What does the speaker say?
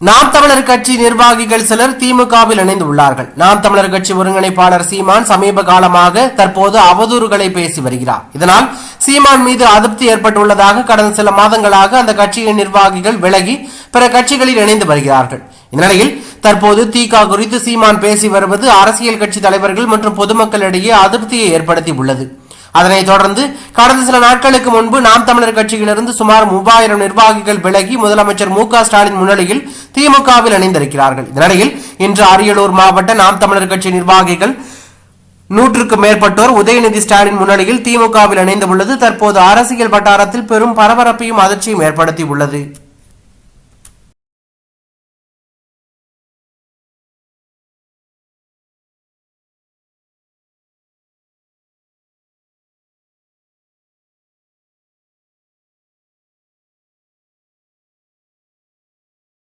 நாம் தமிழர் கட்சி நிர்வாகிகள் சிலர் திமுகவில் இணைந்துள்ளார்கள். நாம் தமிழர் கட்சி ஒருங்கிணைப்பாளர் சீமான் சமீப காலமாக தற்போது அவதூறுகளை பேசி வருகிறார். இதனால் சீமான் மீது அதிருப்தி ஏற்பட்டுள்ளதாக கடந்த சில மாதங்களாக அந்த கட்சியின் நிர்வாகிகள் விலகி பிற கட்சிகளில் இணைந்து வருகிறார்கள். இந்நிலையில் தற்போது தீகா குறித்து சீமான் பேசி வருவது அரசியல் கட்சி தலைவர்கள் மற்றும் பொதுமக்களிடையே அதிருப்தியை ஏற்படுத்தி உள்ளது அதனைத் தொடர்ந்து கடந்த சில நாட்களுக்கு முன்பு நாம் தமிழர் கட்சியிலிருந்து சுமார் மூவாயிரம் நிர்வாகிகள் விலகி முதலமைச்சர் மு ஸ்டாலின் முன்னிலையில் திமுகவில் இணைந்திருக்கிறார்கள். இதனிடையில் இன்று அரியலூர் மாவட்ட நாம் தமிழர் கட்சி நிர்வாகிகள் நூற்றுக்கும் மேற்பட்டோர் உதயநிதி ஸ்டாலின் முன்னிலையில் திமுகவில் இணைந்துள்ளது. தற்போது அரசியல் வட்டாரத்தில் பெரும் பரபரப்பையும் அதிர்ச்சியும் ஏற்படுத்தி உள்ளது